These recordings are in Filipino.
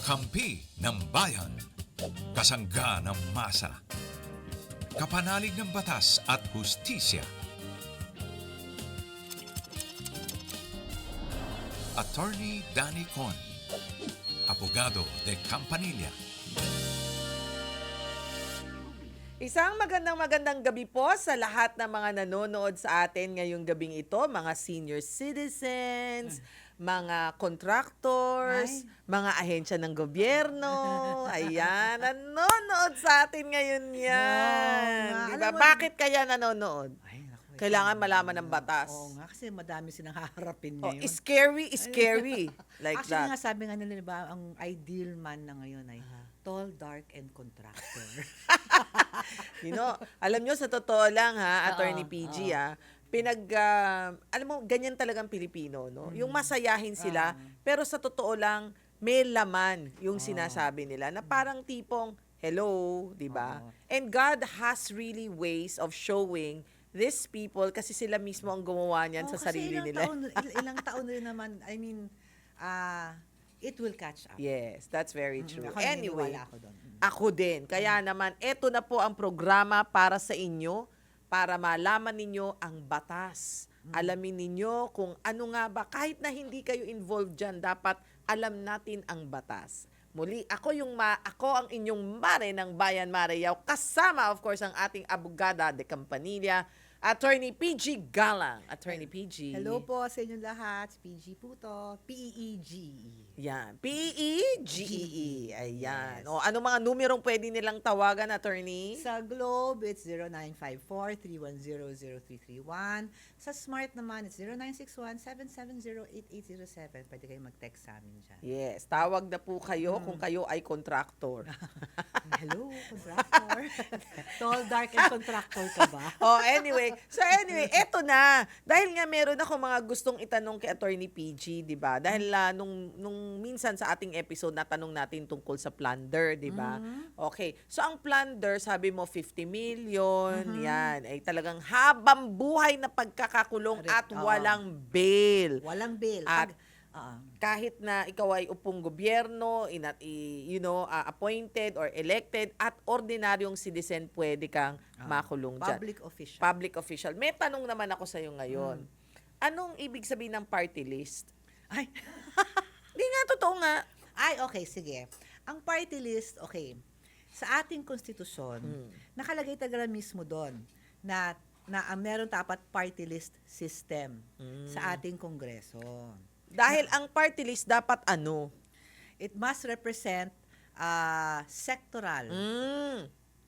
Kakampi ng bayan. Kasangga ng masa. Kapanalig ng batas at hustisya. Attorney Danny Con. Abogado de Campanilla. Isang magandang magandang gabi po sa lahat ng mga nanonood sa atin ngayong gabing ito, mga senior citizens, mga contractors, mga ahensya ng gobyerno. Ayan, nanonood sa atin ngayon yan. nga, Di alam ba? mo- Bakit kaya nanonood? Ay, naku. Kailangan malaman ng batas. Oo nga, kasi madami silang haharapin Oh, ngayon. scary, scary. Like Actually that. nga, sabi nga nila, di ba, ang ideal man na ngayon ay tall, dark, and contractor. You know, alam nyo, sa totoo lang ha, Attorney PG ha, pinag, ah, alam mo, ganyan talagang Pilipino, no? Yung masayahin sila, pero sa totoo lang, may laman yung sinasabi nila na parang tipong, hello, di ba? Oo. And God has really ways of showing these people kasi sila mismo ang gumawa niyan Oo, sa sarili ilang nila. Taon, il- ilang taon rin naman, I mean, ah, it will catch up. Yes, that's very true. Ako Anyway, ako doon. Mm. Ako din. Kaya naman, eto na po ang programa para sa inyo para malaman ninyo ang batas. Alamin ninyo kung ano nga ba, kahit na hindi kayo involved dyan, dapat alam natin ang batas. Muli, ako yung ma, ako ang inyong mare ng Bayan Marayaw, kasama of course ang ating abogada de Campanilla, Attorney PG Galang. Attorney PG. Hello po sa inyo lahat. PG po to. E P-E-E-G-E. Yan. P-E-G-E-E. Ayan. Yes. O, ano mga numerong pwede nilang tawagan, attorney? Sa Globe, it's 0954-310-0331. Sa Smart naman, it's 0961-770-8807. Pwede kayong mag-text sa amin dyan. Yes. Tawag na po kayo kung kayo ay contractor. Hello, contractor. Tall, dark, and contractor ka ba? oh, anyway. So anyway, eto na. Dahil nga meron ako mga gustong itanong kay Attorney PG, 'di ba? Dahil ah, nung nung minsan sa ating episode natanong natin tungkol sa plunder, 'di ba? Okay. So ang plunder, sabi mo 50 million, 'yan, ay talagang habang buhay na pagkakakulong at Correct. Oo. walang bail. Walang bail. At- Pag, Ah, kahit na ikaw ay upong gobyerno, inat, i, you know, ah, appointed or elected, at ordinaryong citizen, pwede kang makulong dyan. public official. Public official. May tanong naman ako sa'yo ngayon. Anong ibig sabihin ng party list? Ay, Hindi nga, totoo nga. ay, okay, sige. Ang party list, okay. Sa ating konstitusyon, Hmm. nakalagay talaga mismo doon na na ang meron dapat party list system Hmm. sa ating kongreso. Dahil ang party list dapat ano? It must represent uh, sectoral Mm.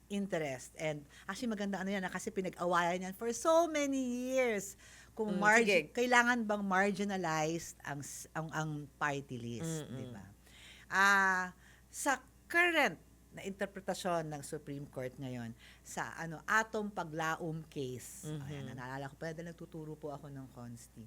interest. And actually maganda ano yan, ah, kasi pinag-awayan yan for so many years. Kung Mm, margin, sige. kailangan bang marginalized ang ang, ang party list, Mm-mm. di ba? Ah, sa current na interpretasyon ng Supreme Court ngayon sa ano atom paglaom case. Mhm. Ayan, naalala ko pa dahil nagtuturo po ako ng consti.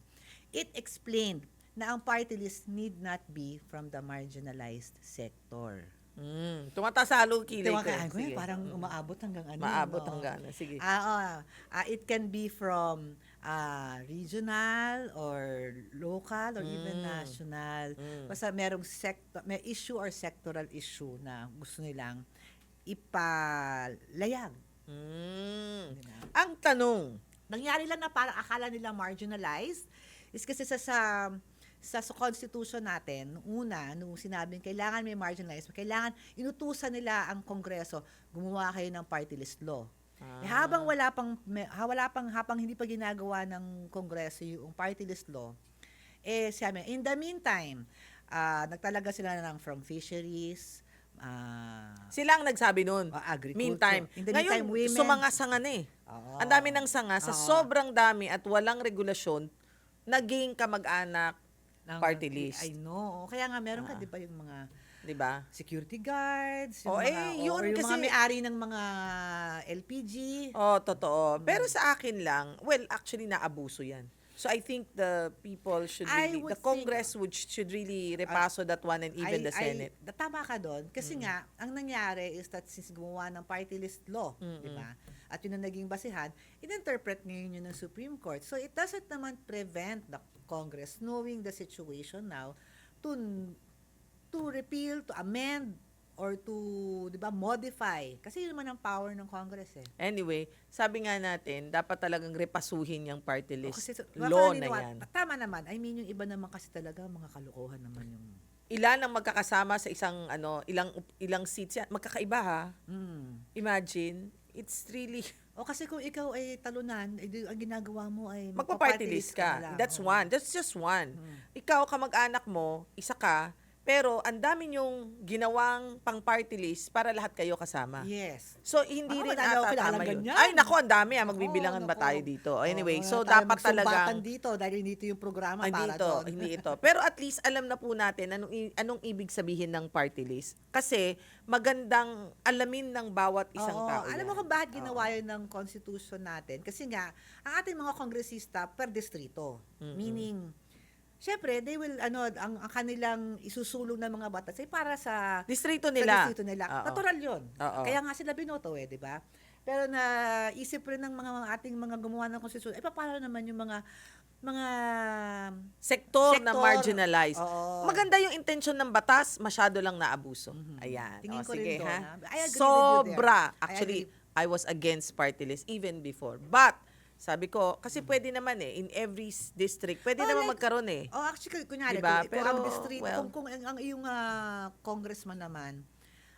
It explained na ang party list need not be from the marginalized sector. Mm. Tumatasalo kilay ko. Tawagan ko Sige. yan, parang umaabot hanggang ano. Maabot no? hanggang ano. Sige. Ah, oo. Ah, it can be from ah, regional or local or even Mm. national. Mm. Basta merong sector, may issue or sectoral issue na gusto nilang ipalayag. Mm. Di ba? Ang tanong, Nangyari lang na parang akala nila marginalized is kasi sa sa sa, constitution natin, nung una, nung sinabing kailangan may marginalized, kailangan inutusan nila ang kongreso, gumawa kayo ng party list law. Eh, Ah. habang wala pang wala pang habang hindi pa ginagawa ng kongreso yung party list law, eh sabi, in the meantime, ah, nagtalaga sila ng from fisheries, ah, sila ang nagsabi nun. ah, agriculture. Meantime, In the ngayon, meantime, women. sumanga-sanga na eh. Oo. Ang dami ng sanga. Sa Oo. sobrang dami at walang regulasyon, naging kamag-anak, ng- party list. I know. Kaya nga meron ka Ah. 'di ba yung mga di ba? security guards, Oh, yung eh, mga, yun or yung kasi- mga may-ari ng mga LPG. Oh, totoo. Pero sa akin lang, well, actually, naabuso yan. So I think the people should I really, would the Congress would should really repaso that one and even I- the Senate. I, tama ka doon. Kasi nga, ang nangyari is that since gumawa ng party list law, di ba? At yun ang naging basihan, in-interpret ngayon yun ng Supreme Court. So it doesn't naman prevent the Congress knowing the situation now to to repeal, to amend, or to, di ba, modify. Kasi yun naman ang power ng Congress eh. Anyway, sabi nga natin, dapat talagang repasuhin yung party O, list. kasi, Law baka na yan. Tama naman. I mean, yung iba naman kasi talaga, mga kalokohan naman yung... Ilan ang magkakasama sa isang ano, ilang ilang seats yan? Magkakaiba ha. Mm. Imagine, it's really O kasi kung ikaw ay talunan, eh, di- ang ginagawa mo ay magpa-party list ka. That's Oo. one. That's just one. Ikaw, kamag-anak mo, isa ka, pero ang dami yung ginawang pang-party list para lahat kayo kasama. Yes. So, hindi Ako, rin wala na ako ata kilala tama yun. ganyan. Ay, naku, ang dami ah. Magbibilangan Oo, ba naku. tayo dito? Anyway, Oo, so tayo dapat magsumbatan talagang... dito dahil dito yung programa Ay, para dito, doon. hindi ito. Pero at least alam na po natin anong, i- anong ibig sabihin ng party list. Kasi magandang alamin ng bawat isang Oo, tao. Alam yan. mo kung bakit ginawa yun ng constitution natin? Kasi nga, ang ating mga kongresista per distrito. Meaning, syempre, they will, ano, ang, ang kanilang isusulong ng mga batas ay para sa Distrito sa nila. distrito nila. Oo. Natural yun. Oo. Kaya nga sila binoto eh, di ba? Pero na isip rin ng mga ating mga gumawa ng konstitusyon, eh paano naman yung mga mga Sektor, na Sektor. marginalized. Oo. Maganda yung intention ng batas, masyado lang naabuso. Ayan. Mhm. Tingin O, ko rin sige, doon, ha? ha? I agree with you Sobra. there. I Actually, agree. I was against party list even before. But, sabi ko, kasi pwede naman eh, in every district, pwede Oh, naman like- magkaroon eh. Oh, actually, kunyari, Diba? kung, kung ang Pero, district, well- kung, kung ang, ang iyong ah, congressman naman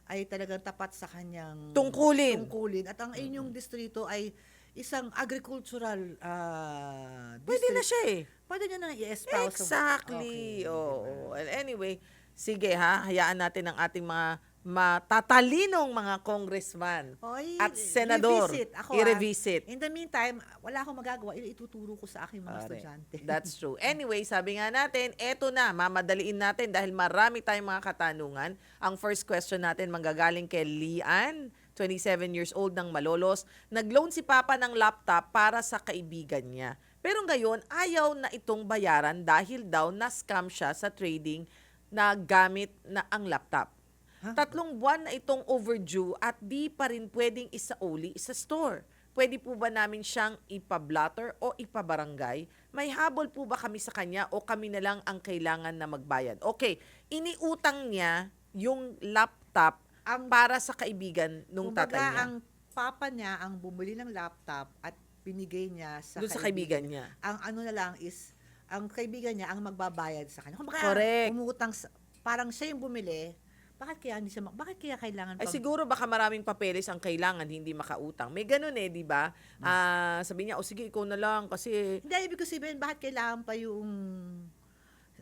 ay talagang tapat sa kanyang Tungkulin. tungkulin at ang inyong distrito ay isang agricultural ah, Pwede na district, siya eh. Pwede niya na i-espouse. Exactly. Okay, Oo. Well, anyway, sige ha, hayaan natin ang ating mga matatalinong mga congressman Oy, at senador revisit. Ako, ah. i-revisit. In the meantime, wala akong magagawa. Ituturo ko sa aking mga Pare, estudyante. That's true. Anyway, sabi nga natin, eto na, mamadaliin natin dahil marami tayong mga katanungan. Ang first question natin manggagaling kay Lian, 27 years old ng Malolos. Nag-loan si Papa ng laptop para sa kaibigan niya. Pero ngayon, ayaw na itong bayaran dahil daw na-scam siya sa trading na gamit na ang laptop. Tatlong buwan na itong overdue at di pa rin pwedeng isauli sa store. Pwede po ba namin siyang ipablatter o ipabarangay? May habol po ba kami sa kanya o kami na lang ang kailangan na magbayad? Okay, iniutang niya yung laptop Ang- para sa kaibigan nung Kumbaga, tatay niya. ang papa niya ang bumili ng laptop at binigay niya sa Doon sa kaibigan niya. Ang ano na lang is, ang kaibigan niya ang magbabayad sa kanya. Kumbaga, Correct. umutang, sa- parang siya yung bumili, bakit kaya hindi siya, ma- bakit kaya kailangan Ay pang- siguro baka maraming papeles ang kailangan, hindi makautang. May ganun eh, di ba? Ah, sabi niya, o sige, ikaw na lang kasi Hindi, ibig ko sabihin, bakit kailangan pa yung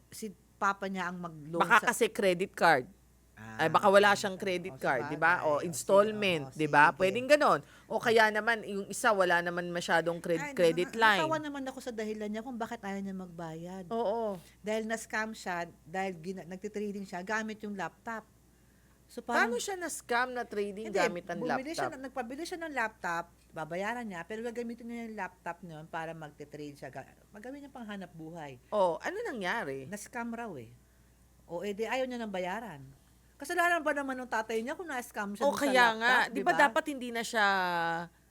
si papa niya ang mag-loan baka sa... kasi credit card. Ay baka wala siyang credit O, card. 'di ba? O, O sige, installment, o, 'di ba? Pwedeng ganon. O kaya naman yung isa wala naman masyadong credit Ay, credit line. Natawa naman ako sa dahilan niya kung bakit ayaw niya magbayad. Oo. Dahil na-scam siya, dahil gina- nagtitrading siya, gamit yung laptop. So Paano siya na scam na trading Hindi, gamit ang Siya, laptop? ng- nagpabili siya ng laptop, babayaran niya, pero gagamitin niya yung laptop niya para magte-trade siya. Ga- Magawin niya pang hanap buhay. Oh, ano nangyari? Na-scam raw eh. O edi ayaw niya ng bayaran. Kasalanan ba naman ng tatay niya kung na-scam siya O dun sa kaya laptop, nga, 'di ba dapat hindi na siya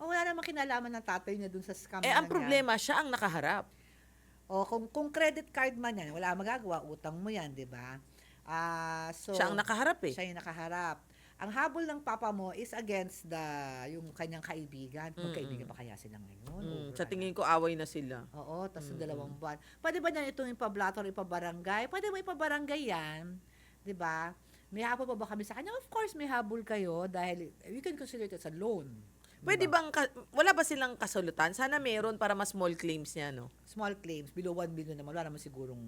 O wala namang kinalaman ng tatay niya dun sa scam Eh ang problema siya ang nakaharap. O kung, kung credit card man yan, wala magagawa, utang mo yan, di ba? Ah, so, Siya ang nakaharap eh. siya yung nakaharap. Ang habol ng papa mo is against the yung kanyang kaibigan. Magkaibigan ba kaya sila ngayon? Mm, sa tingin ko away na sila. Oo, tapos yung dalawang buwan. Pwede ba niya itong ipablator, ipabarangay? Pwede mo ipabarangay yan. 'Di ba? May habol pa ba kami sa kanya? Of course, may habol kayo dahil we can consider it as a loan. Pwede ba? bang ka- wala ba silang kasulutan? Sana meron para mas small claims niya, no? Small claims, below 1 million naman. Wala naman sigurong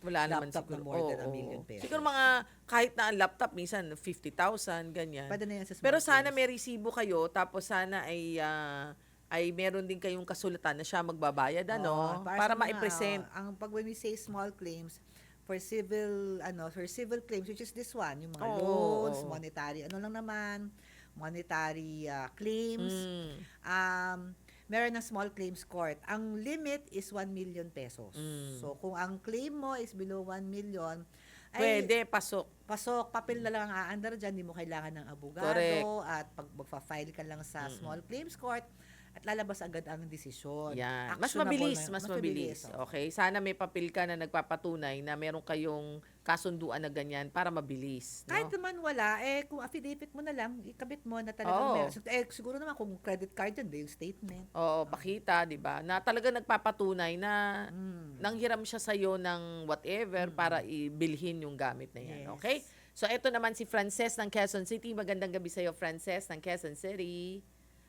Wala naman laptop siguro. na more than a million oo. pesos. Siguro mga kahit na ang laptop minsan 50,000 ganyan. Pwede na yan sa small Pero sana claims. may resibo kayo tapos sana ay ah, ay meron din kayong kasulatan na siya magbabayad ano Oo, para, mga, ma-present. uh, ang pag when we say small claims, for civil ano for civil claims which is this one yung mga Oo, loans monetary ano lang naman monetary uh, claims Mm. um meron ng small claims court ang limit is 1 million pesos Mm. so kung ang claim mo is below 1 million ay Pwede pasok. pasok papel na lang ang aandar dyan hindi mo kailangan ng abogado Correct. at pag magfa-file ka lang sa small claims court at lalabas agad ang desisyon. Yan. Mas mabilis, na- mas mabilis. oo. Okay? Sana may papel ka na nagpapatunay na meron kayong kasunduan na ganyan para mabilis. No? Kahit naman wala, eh kung affidavit mo na lang, ikabit mo na talagang Oo. meron. So, Eh, siguro naman kung credit card yan, yung statement. Oo, pakita, 'di ba? Na talaga nagpapatunay na Mm. nanghiram siya sa iyo ng whatever para ibilhin yung gamit na 'yan. Yes. Okay? So ito naman si Frances ng Quezon City. Magandang gabi sa iyo, Frances ng Quezon City.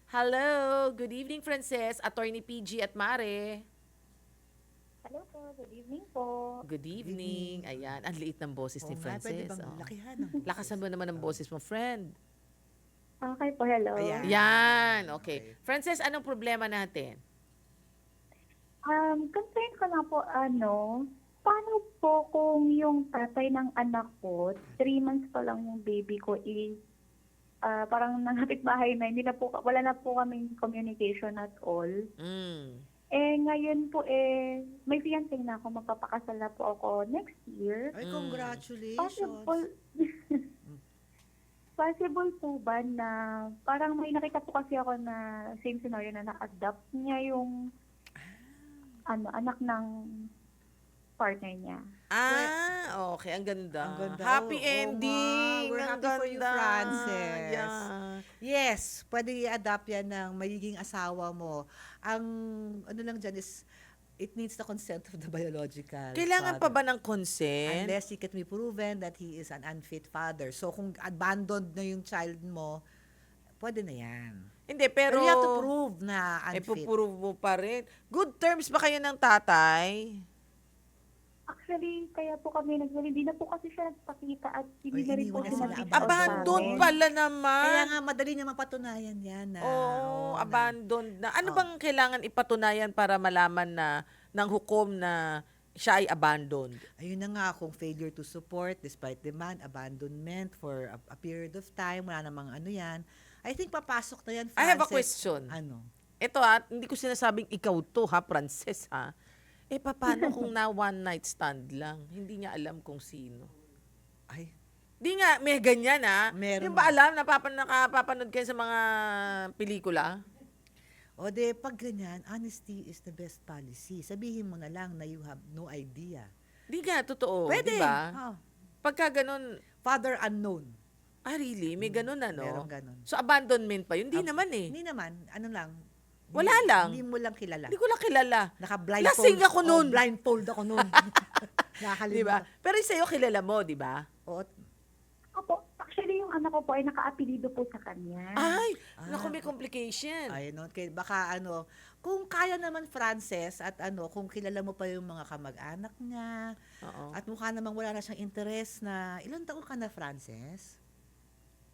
Hello, good evening Frances, Attorney PG at Mare. Hello po, good evening po. Good evening. Ayan, ang liit ng boses ni Oo nga, pwede Frances. bang oh. lakihan ng Lakasan mo naman ang boses mo, friend. Okay po, hello. Ayan. Yan, okay. Okay. Frances, anong problema natin? Um, concern ko lang po, ano, paano po kung yung tatay ng anak ko, three months pa lang yung baby ko, is ah, parang nangapit bahay na, hindi na po, wala na po kaming communication at all. Mm. Eh, ngayon po, eh, may fiancé na ako, magpapakasal na po ako next year. Ay, congratulations. Possible, possible po ba na, parang may nakita po kasi ako na same scenario na na-adopt niya yung ano, anak ng partner niya. Ah, okay. Ang ganda. Ang ganda. Happy Oo, ending. We're Ang happy for you, ganda. Frances. Yeah. Yes, pwede i-adapt yan ng magiging asawa mo. Ang ano lang dyan is, it needs the consent of the biological Kailangan pa father. ba ng consent? Unless he can be proven that he is an unfit father. So, kung abandoned na yung child mo, pwede na yan. Hindi, pero... Pero, you have to prove na Eh, unfit. puprove mo pa rin. Good terms ba kayo ng tatay? Actually, kaya po kami nag hindi na po kasi siya nagpakita at hindi na rin po iniwan na siya sila. sa Abandoned pala Kaya naman. nga, madali niya mapatunayan yan. Na, Oo, oo, na- abandoned na. Ano Oo. bang kailangan ipatunayan para malaman na ng hukom na siya ay abandoned? Ayun na nga, kung failure to support despite demand, abandonment for a, a period of time, wala namang ano yan. I think papasok na yan, I have a question. Ano? Ito ha, hindi ko sinasabing ikaw to ha, Frances ha. Eh, paano kung na one night stand lang? Hindi niya alam kung sino. Ay, Di nga, may ganyan ha. Meron Di ba alam, napapan, nakapapanood kayo sa mga pelikula? o de, pag ganyan, honesty is the best policy. Sabihin mo na lang na you have no idea. Di nga, totoo. Pwede. Di ba? Oh. Pagka ganun, Father unknown. ah really, may ganun ano? Meron ganun. So abandonment pa yun? Hindi Ab- naman eh. Hindi naman, ano lang. Wala hindi- lang. Hindi mo lang kilala. Hindi ko lang kilala. Naka-blindfold. Lasing ako Oh, nun. blindfold ako nun. Nakakalimutan. Di ba? Pero sa'yo kilala mo, di ba? Oo. Opo, actually yung anak ko po ay naka-apelido po sa kanya. Ay, Ah, naku, may complication. Ay, no, kaya baka ano, kung kaya naman Frances at ano, kung kilala mo pa yung mga kamag-anak niya Oo. at mukha namang wala na siyang interest na ilang taon ka na Frances?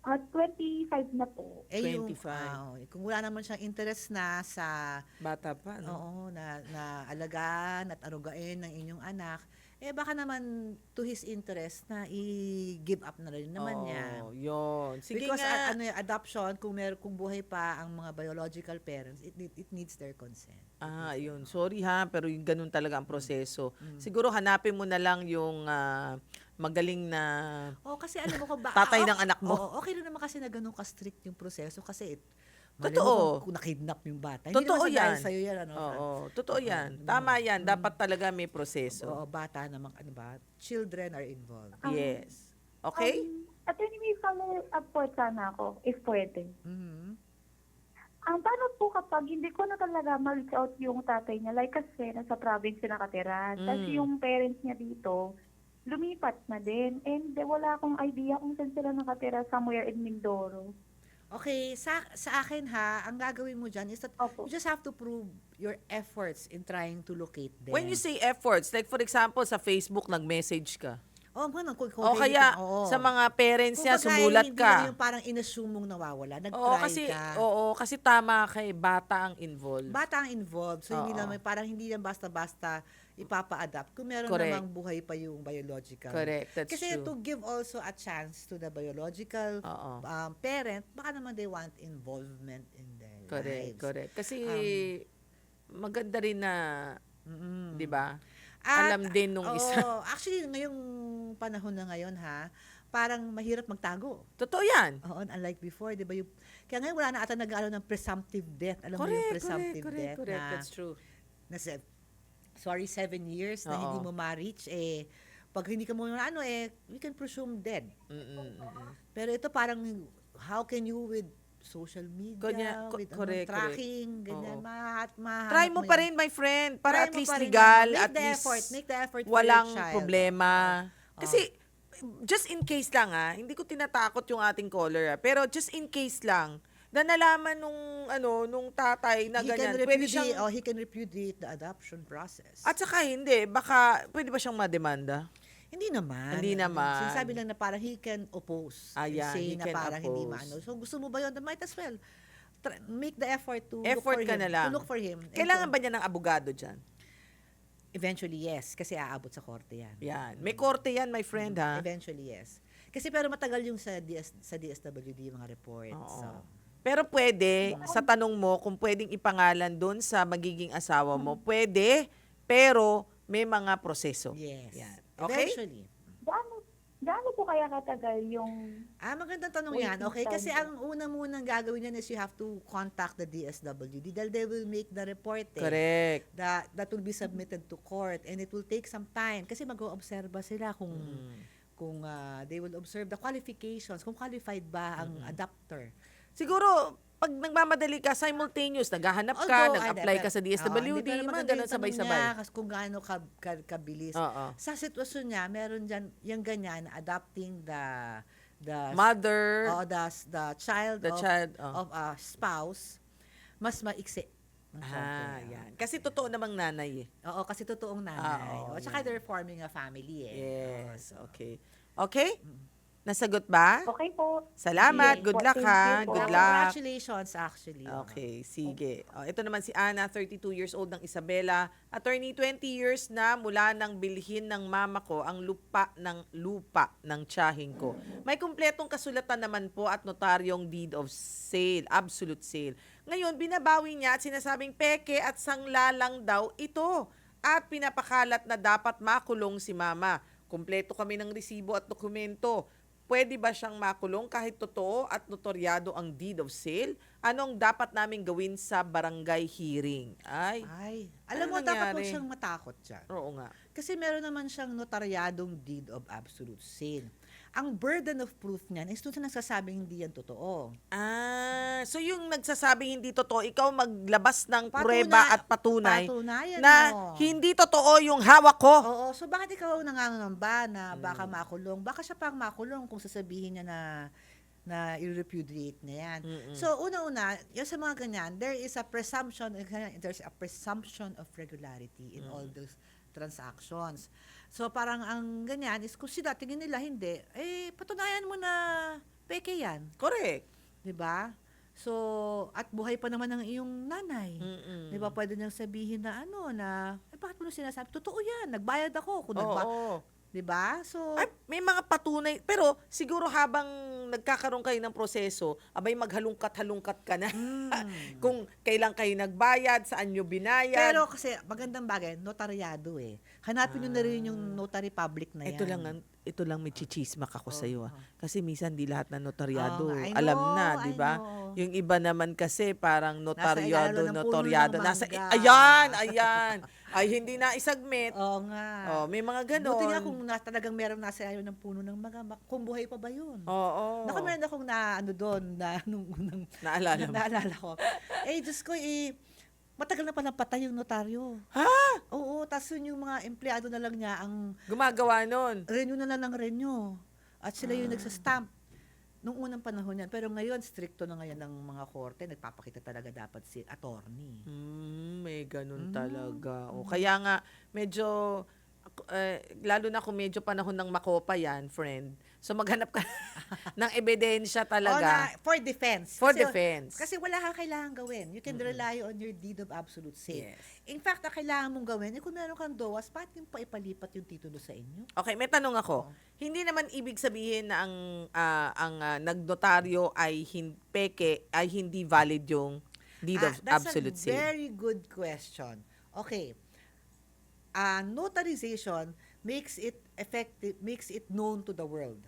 At 25 na po. Eh, yung, 25. ah, oh, kung wala naman siyang interest na sa Bata pa, no? oo, na, na alagaan at arugain ng inyong anak, eh baka naman to his interest na i-give up na rin naman niya. Oo, yun. Sige Because nga. a- ano, yung adoption, kung mer kung buhay pa ang mga biological parents, it, it, it needs their consent. Ah, yun. Sorry ha, pero yung ganun talaga ang proseso. Mm. Siguro hanapin mo na lang yung ah, magaling na Oh, kasi alam mo kung ba... Tatay ah, ng anak mo. Oo, okay lang naman kasi na ganun ka-strict yung proseso kasi it, Totoo. Mo kung, na-kidnap yung bata. Totoo Hindi naman yan. sa'yo yan, ano? Oo, totoo Oo, yan. Tama yan. Mm. Dapat talaga may proseso. Oo, bata naman, ano ba? Children are involved. Um, Yes. Okay? Um, attorney, may follow-up po sana ako, if pwede. Mhm. Ang paano po kapag hindi ko na talaga ma-reach out yung tatay niya, like kasi nasa province siya nakatira, tapos Mm. yung parents niya dito, lumipat na din. And wala akong idea kung saan sila nakatira, somewhere in Mindoro. Okay, sa sa akin ha, ang gagawin mo dyan is that Opo. you just have to prove your efforts in trying to locate them. When you say efforts, like for example, sa Facebook, nag-message ka. Oh, ganun, kung, kung O kaya, oo. sa mga parents niya, sumulat ka. lang yung parang inassume mong nawawala. Nag-try Oo, kasi, ka. oo, kasi tama kay bata ang involved. Bata ang involved. So, hindi Oo. lang, may- parang hindi yan basta-basta ipapa-adapt. Kung meron Correct. namang buhay pa yung biological. Correct, that's Kasi true. to give also a chance to the biological Oo. um, parent, baka naman they want involvement in their Correct, lives. correct. Kasi Um, maganda rin na, Mm-mm. 'di ba? At, Alam din nung oo, isa. actually, ngayong panahon na ngayon ha, parang mahirap magtago. Totoo yan. Oo, unlike before, di ba? Yung, kaya ngayon wala na ata nag-aaral ng presumptive death. Alam mo yung Correct, correct, presumptive correct, death correct. na, That's true. na se- sorry, seven years na Oo. hindi mo ma-reach, eh, pag hindi ka mo ano, eh, we can presume dead. Mm-mm. Pero ito parang, how can you with social media, Kanya- ko- with ano, correct, tracking, ganyan, Oo. mahat, mahanap Try mo pa rin, my friend, para at least legal, at the least effort, make the effort for walang your child. problema. Oo. Kasi, just in case lang ah, hindi ko tinatakot yung ating caller ah, pero just in case lang, na nalaman nung, ano, nung tatay na he ganyan, can pwede repudiate, siyang, oh, he can repudiate the adoption process. at saka hindi, baka, pwede ba siyang mademanda? Hindi naman. Hindi naman. Sinasabi lang na parang he can oppose. and Ayan, say he na can parang hindi oppose. maano. So gusto mo ba yun? Then might as well. Try- make the effort to look Effort for ka him. na lang. To look for him. Kailangan to- ba niya ng abogado dyan? Eventually, yes. Kasi aabot sa korte yan. Yan. May korte yan, my friend, ha? Eventually, yes. Kasi pero matagal yung sa, DS, sa DSWD yung mga reports. Oo. So, Pero pwede, sa tanong mo, kung pwedeng ipangalan doon sa magiging asawa mo, pwede, pero may mga proseso. yes. Yan. Okay? Eventually. Gaano, gaano po kaya katagal yung Ah, magandang tanong yan. Okay, kasi ang una munang gagawin yan is you have to contact the DSWD dahil they will make the report eh. Correct. that that will be submitted to court and it will take some time kasi mag-oobserba sila kung Mm. kung ah, they will observe the qualifications kung qualified ba ang adopter. Siguro, pag nagmamadali ka, simultaneous, naghahanap ka, Although, nag-apply ka sa DSWD, pero mga ganun sabay-sabay. niya kung gaano ka, ka, kabilis. Oo. Sa sitwasyon niya, meron diyan yung ganyan adopting the the Mother, oh, the, the child the of, child. oh. of a spouse mas maiksi. Ah, yan. Kasi totoo namang nanay eh. Oo, kasi totoong nanay. Ah, oo, o, tsaka yan. they're forming a family eh. Yes, okay. Okay? Nasagot ba? okay po? Salamat. Yes Good po, luck thank ha. you po. Good luck. Congratulations actually. Okay, sige. Oh, ito naman si Ana, 32 years old ng Isabela. Attorney, 20 years na mula nang bilhin ng mama ko ang lupa ng lupa ng tiyahing ko. May kumpletong kasulatan naman po at notaryong deed of sale, absolute sale. Ngayon, binabawi niya at sinasabing peke at sanglalang daw ito. At pinapakalat na dapat makulong si mama. Kumpleto kami ng resibo at dokumento. Pwede ba siyang makulong kahit totoo at notoryado ang deed of sale? Anong dapat naming gawin sa barangay hearing? Ay, Ay, alam Ano mo, dapat po nangyari? siyang matakot dyan. oo nga. Kasi meron naman siyang notaryadong deed of absolute sale. Ang burden of proof niyan is doon sa nagsasabing hindi yan totoo. Ah, so yung nagsasabing hindi totoo, ikaw maglabas ng Patuna- prueba at patunay Patunayan na mo. hindi totoo yung hawak ko. Oo, so bakit ikaw nangangamba na baka Mm. makulong? Baka siya pang makulong kung sasabihin niya na na i-repudiate niya yan. Mm-mm. So, una-una, yung sa mga ganyan, there is a presumption, there's a presumption of regularity in all Mm. those transactions. So, parang ang ganyan is kung sila tingin nila hindi, eh, patunayan mo na peke yan. Correct. 'di ba? So, at buhay pa naman ang iyong nanay. Mm-mm. 'Di ba pwede niyang sabihin na ano na, eh bakit mo na sinasabi? Totoo 'yan, nagbayad ako kung Oo. nagba, 'di ba? So, Ay, may mga patunay. Pero siguro habang nagkakaroon kayo ng proseso, abay maghalungkat-halungkat ka na. mm. Kung kailan kayo nagbayad, saan nyo binayad. pero kasi magandang bagay, notaryado eh. Hanapin niyo na rin yung notary public na yan. ito lang ang- ito lang may chichismak ako sa iyo Oo. Kasi minsan di lahat ng notaryado Oo nga, I alam know, na, di I ba? know. Yung iba naman kasi parang notaryado, ng puno notaryado. Nasa, mangga. ayan, ayan. Ay, hindi na isagmit. Oo nga. Oh, may mga ganon. Buti nga kung na, talagang meron nasa ilalim ng puno ng mga, mak- kung buhay pa ba yun? Oo. Naku, meron akong na, ano doon, na, nung unang, Naalala mo. naalala ko. eh, Diyos ko, eh, matagal na palang patay yung notaryo. Ha? Oo, tapos yun yung mga empleyado na lang niya, ang Gumagawa nun. renew na lang ng renew. At sila Ah. yung nagsastamp. Nung unang panahon yan. Pero ngayon, stricto na ngayon ng mga korte. Nagpapakita talaga dapat si attorney. Hmm, may ganun Mm. talaga. O, kaya nga, medyo, eh, lalo na kung medyo panahon ng makopa yan, friend. So, maghanap ka ng ebidensya O talaga. na, for defense. For Kasi- defense. Kasi wala kang kailangan gawin. You can rely on your deed of absolute sale. Yes. In fact, ang kailangan mong gawin, eh, kung meron kang DOAS, bakit yung paipalipat yung titulo sa inyo? Okay, may tanong ako. Hindi naman ibig sabihin na ang ah, ang ah, nagnotaryo ay hin- peke ay hindi valid yung deed of Ah, that's absolute a sale. very good question. Okay. Uh, notarization makes it effective, makes it known to the world.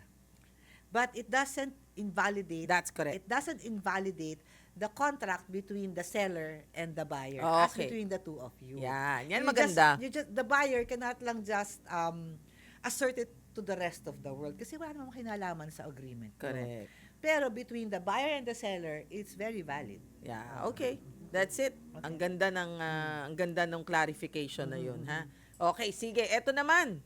But it doesn't invalidate That's correct. it doesn't invalidate the contract between the seller and the buyer as Okay. between the two of you. Yan. Yan You maganda. Just, you just, the buyer cannot lang just um, assert it to the rest of the world kasi wala namang kinalaman sa agreement. no? Correct. Pero between the buyer and the seller, it's very valid. Yeah, okay. That's it. Ang ganda ng ah, ang ganda ng clarification na 'yun, ha. Okay, sige. Eto naman.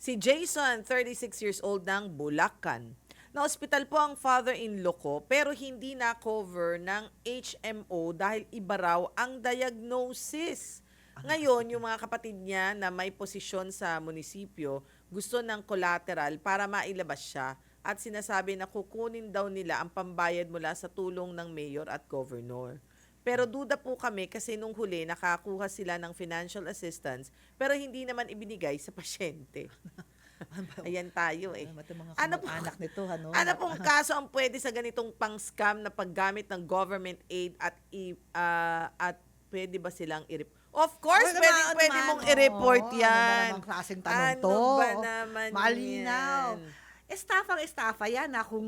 Si Jason, 36 years old ng Bulacan. Na hospital po ang father-in-law ko pero hindi na cover ng HMO dahil iba raw ang diagnosis. Ngayon, yung mga kapatid niya na may posisyon sa munisipyo, gusto ng collateral para mailabas siya at sinasabi na kukunin daw nila ang pambayad mula sa tulong ng mayor at governor. Pero duda po kami kasi nung huli nakakuha sila ng financial assistance pero hindi naman ibinigay sa pasyente. Ayan tayo eh. Ano, mga Ano po- anak nito, ano? Ano pong kaso ang pwede sa ganitong pang-scam na paggamit ng government aid at i, ah, at pwede ba silang i Of course, Ano pwede, naman, pwede ano mong naman? i-report yan. Ano ba namang klaseng tanong ano to? ba naman Malinaw. yan? Estafang estafa yan na kung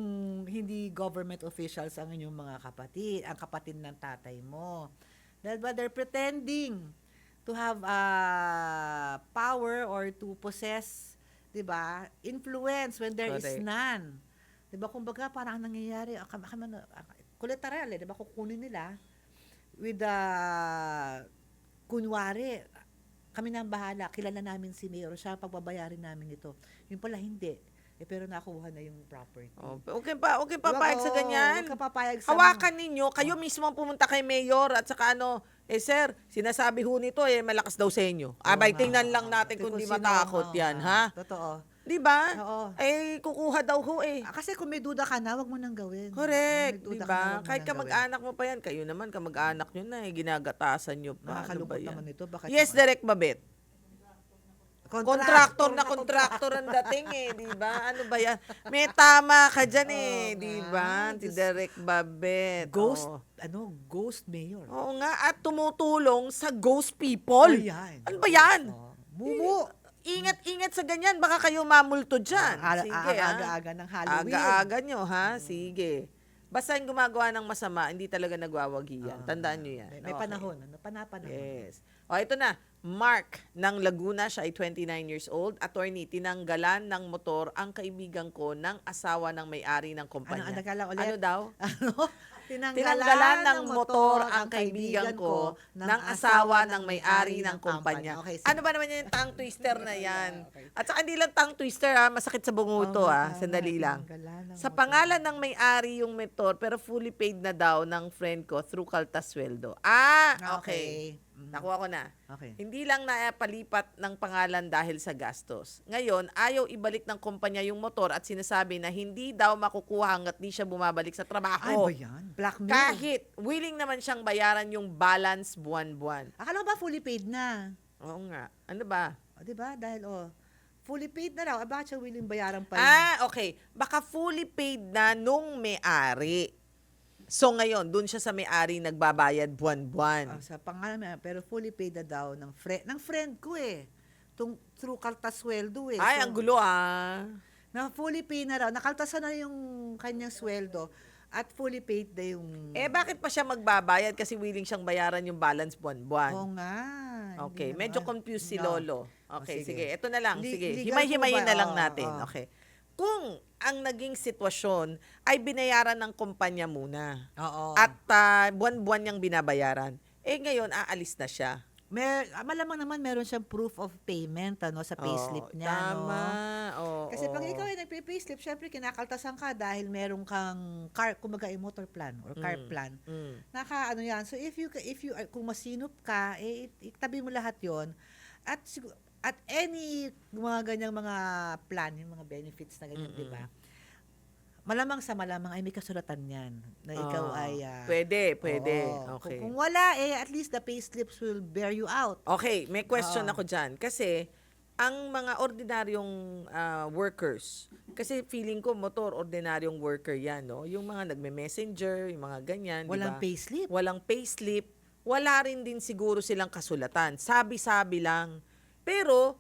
hindi government officials ang inyong mga kapatid, ang kapatid ng tatay mo. Dahil ba they're pretending to have uh, power or to possess, 'di ba? Influence when there is Correct. none. 'Di ba kumbaga parang ang nangyayari, ah, collateral, eh, 'di ba kukunin nila with the kunwari kami na ang bahala, kilala namin si Mayor, siya pagbabayarin namin ito. Yung pala hindi. Eh, pero nakuha na yung property. Oh, okay pa, okay papayag sa Oo, ganyan. Huwag ka papayag sa Hawakan ninyo, kayo mismo ang pumunta kay mayor at saka ano, eh sir, sinasabi ho nito eh malakas daw sa inyo. Abay, Oo nga. tingnan lang natin kung di sino- matakot oo yan, ha? Totoo. Di ba? Oo. Eh, kukuha daw ho eh. Ah, Kasi kung may duda ka na, wag mo nang gawin. Correct, Kung may di duda ka na, ba? wag mo Kahit nang gawin. kamag-anak mo pa yan, kayo naman kamag-anak nyo na eh, ginagatasan nyo pa. Ano Nakakalungkot ba yan? naman ito. Bakit Yes, naman? Direct Babet. Contractor na contractor ang dating eh, di ba? Ano ba yan? May tama ka dyan eh, Oo di nga. ba? Si Diyos- Direct Babet. Ghost, Oo. ano, ghost mayor. Oo nga, at tumutulong sa ghost people. Ayan. Ano ba yan? Oh, Mumu. Ingat-ingat sa ganyan, baka kayo mamulto dyan. Aga- ah. aga-aga ng Halloween. Aga-aga nyo, ha? Sige. Basta yung gumagawa ng masama, hindi talaga nagwawagi yan. Ah, Tandaan nyo yan. May, may Okay. panahon, ano? Panapanahon. Yes. O, ito na. Mark ng Laguna, siya ay 29 years old. Attorney, tinanggalan ng motor ang kaibigan ko ng asawa ng may-ari ng kumpanya. Ano, ano ulit? Ano daw? Ano? Tinanggalan ng motor ang kaibigan ko ng asawa ng may-ari ng kumpanya. Okay, sige. Ano ba naman yung tongue twister na yan? Okay. At saka hindi lang tongue twister ha, masakit sa bunguto Oo, ha, tama, sandali lang. tinanggalan ng Sa pangalan ng may-ari yung motor pero fully paid na daw ng friend ko through Kaltasweldo. Ah, okay. Mm. Nakuha ko na. Okay. Hindi lang napalipat ng pangalan dahil sa gastos. Ngayon, ayaw ibalik ng kumpanya yung motor at sinasabi na hindi daw makukuha hanggat di siya bumabalik sa Ay, trabaho. ba yan? Blackmail. Kahit willing naman siyang bayaran yung balance buwan-buwan. Akala ko ba fully paid na? Oo nga. Ano ba? O, di ba? Dahil, oh, fully paid na raw. Ah, bakit siya willing bayaran pa yun? Ah, okay. Baka fully paid na nung may-ari. So ngayon, dun siya sa may-ari nagbabayad buwan-buwan. Ah, sa pangalan niya, pero fully paid na daw ng friend, ng friend ko eh. Tung, through kaltasweldo eh. Ay, So, ang gulo ah. Na fully paid na raw. Nakaltasan na yung kanyang sweldo at fully paid na yung... Eh, bakit pa siya magbabayad kasi willing siyang bayaran yung balance buwan-buwan? Oo nga. hindi Okay, naman. medyo confused si No. Lolo. Okay, O, sige. sige. Ito na lang. Li- sige, legal himay-himayin po ba? na lang Oo, natin. oo. Okay. Kung ang naging sitwasyon ay binayaran ng kumpanya muna Oo. at ah, buwan-buwan niyang binabayaran, eh ngayon aalis na siya. Mer, ah, malamang naman meron siyang proof of payment ano sa payslip Oo, niya. Tama. No? Oo, Kasi pag oo. ikaw ay nagpe-payslip, syempre kinakaltasan ka dahil meron kang car, kumbaga ay motor plan or car Mm. plan. Mm. Naka ano yan. So if you if you uh, kung masinup ka, eh it- itabi mo lahat 'yon. At at any mga ganyang mga plan, yung mga benefits na ganyan, Mm-mm. 'di ba? Malamang sa malamang ay may kasulatan 'yan na ikaw Ah, ay ah, Pwede, pwede. oo. Okay. Kung, kung wala eh at least the payslips will bear you out. Okay, may question Oo. ako dyan. Kasi, ang mga ordinaryong ah, workers, kasi feeling ko motor, ordinaryong worker yan, no? Yung mga nagme-messenger, yung mga ganyan, Walang ba? payslip. Walang payslip. Wala rin din siguro silang kasulatan. Sabi-sabi lang. Pero,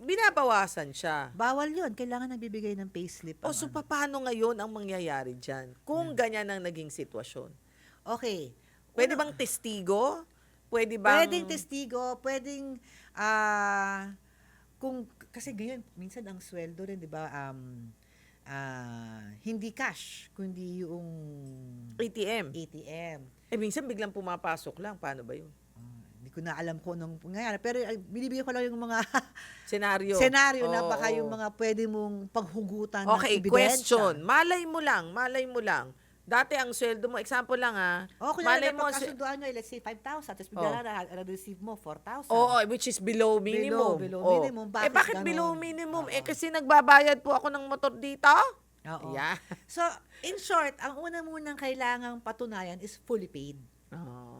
binabawasan siya. Bawal yun. Kailangan nagbibigay ng payslip. O ang so ano. paano ngayon ang mangyayari dyan? Kung ganyan ang naging sitwasyon. Okay. Pwede bang testigo? Pwede bang... Pwedeng testigo, pwedeng, ah, kung, kasi ngayon, minsan ang sweldo rin, di ba, um, ah, hindi cash, kundi yung ATM. ATM. Eh, minsan biglang pumapasok lang. Paano ba yun? Hindi ko na alam kung anong nangyayari. Pero ay, binibigyan ko lang yung mga Senaryo. senaryo na Oo, baka yung mga pwede mong paghugutan Okay, ng ebidensya. question. Malay mo lang, malay mo lang. Dati ang sweldo mo, example lang ah. O, kung malay mo, pagkasunduan nyo, let's say 5,000, tapos Oh. bigla na na-receive mo 4,000. Oo, which is below minimum. below Oo. minimum. eh Bakit bakit ganon? below minimum? Eh Oo. kasi nagbabayad po ako ng motor dito. Oo. Yeah. So, in short, ang una munang kailangang patunayan is fully paid. Oh.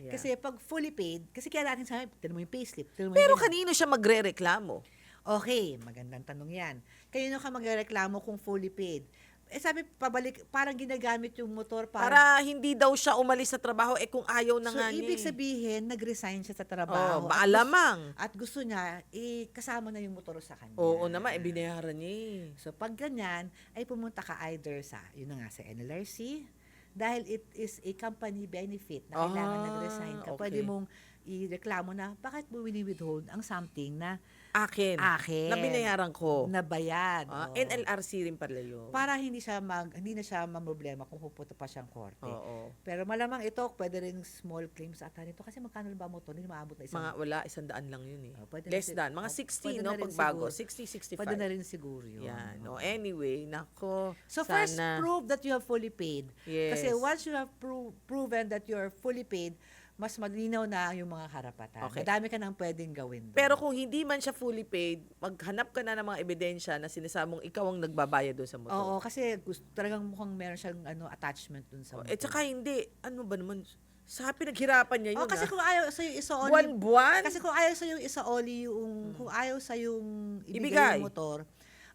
Yeah. Kasi pag fully paid, kasi kaya natin sabi, tignan mo yung payslip. mo Pero yung kanino siya magre-reklamo? Okay, magandang tanong yan. Kanino ka magreklamo kung fully paid? Eh sabi, pabalik, parang ginagamit yung motor para... Para hindi daw siya umalis sa trabaho eh kung ayaw na so, nga niya. ibig eh. sabihin, nag-resign siya sa Oh, trabaho. at, maalamang. gusto, at gusto niya, eh, kasama na yung motor sa kanya. Oo naman, eh, binayaran niya eh. So, pag ganyan, ay pumunta ka either sa, yun na nga, sa NLRC, dahil it is a company benefit na kailangan Ah, nag-resign ka. okay. Pwede mong i-reklamo na, bakit mo wini-withhold ang something na Akin. akin, Na binayaran ko. na bayad. Ah, Oo. NLRC rin pala yun. Para hindi siya mag, hindi na siya mamroblema kung pupunta pa siyang korte. Oo. Pero malamang ito, pwede rin small claims ata nito. Kasi magkano ba mo ito? Hindi maabot na isang... Mga wala, isang daan lang yun eh. Oh, Less si- than. Mga oh, 60, pwede no? Pagbago. siguro. 60, 65. Pwede na rin siguro yun. Yan. No? Oo. Anyway, nako. So sana. first, prove that you have fully paid. Yes. Kasi once you have pro- proven that you're fully paid, mas malinaw na yung mga karapatan. Okay. Madami ka nang pwedeng gawin. doon. Pero kung hindi man siya fully paid, maghanap ka na ng mga ebidensya na sinasabong ikaw ang nagbabayad doon sa motor. Oo, kasi gusto, talagang mukhang meron siyang ano, attachment dun sa Oh, motor. Eh, tsaka hindi. Ano ba naman? Sa pinaghirapan niya yun. Oh, kasi ah. kung ayaw sa yung isa-oli, Buwan-buwan? kasi kung ayaw sa yung isa-oli yung, kung ayaw sa yung ibigay, Ibigay. yung motor,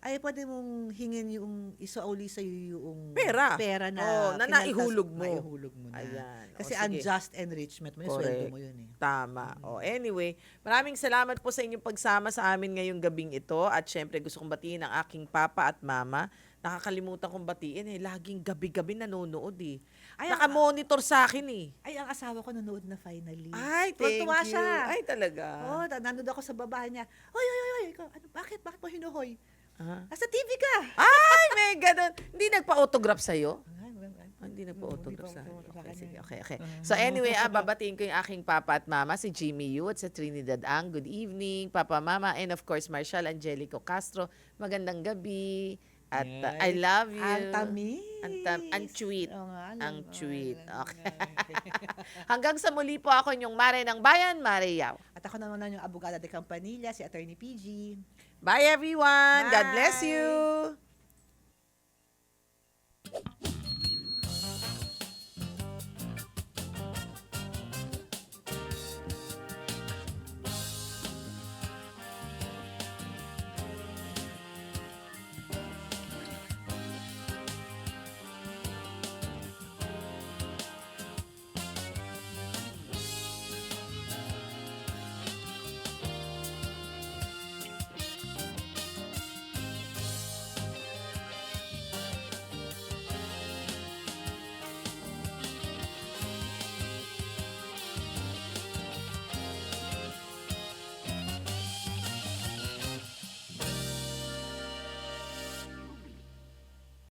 ay pwede mong hingin yung isa-oli sa yung Pera. pera na, Oh, na naihulog mo. naihulog mo na. Ayan. O, Kasi sige. unjust enrichment mo, yung sweldo mo yun eh. Tama. O anyway, maraming salamat po sa inyong pagsama sa amin ngayong gabing ito. At syempre gusto kong batiin ang aking papa at mama. Nakakalimutan kong batiin eh. Laging gabi-gabi nanonood eh. Ay, ang- Nakamonitor sa akin eh. Ay, ang asawa ko nanood na finally. Ay, thank Tuwa you. siya. Ay, talaga. Oo, oh, nanood ako sa babae niya. Hoy, hoy, hoy, ano, bakit? Bakit mo hinuhoy? Ah. Nasa TV ka. Ay, may ganun. Hindi nagpa-autograph sa'yo? Ah, Hindi nagpa-autograph sa akin. autograph sa Okay, sige. Okay, okay. So anyway, ah, babatiin ko yung aking papa at mama, si Jimmy Yu at sa Trinidad Ang. Good evening, papa, mama, and of course, Marshall Angelico Castro. Magandang gabi. At ah, I love you. Ang tamis. Ang tam- ang sweet. Oo nga, alam Ang mo, sweet. alam Okay. Hanggang sa muli po ako yung Mare ng Bayan, Mare Yao ako naman yung abogada de Campanilla, si Attorney PG. Bye everyone! Bye. God bless you!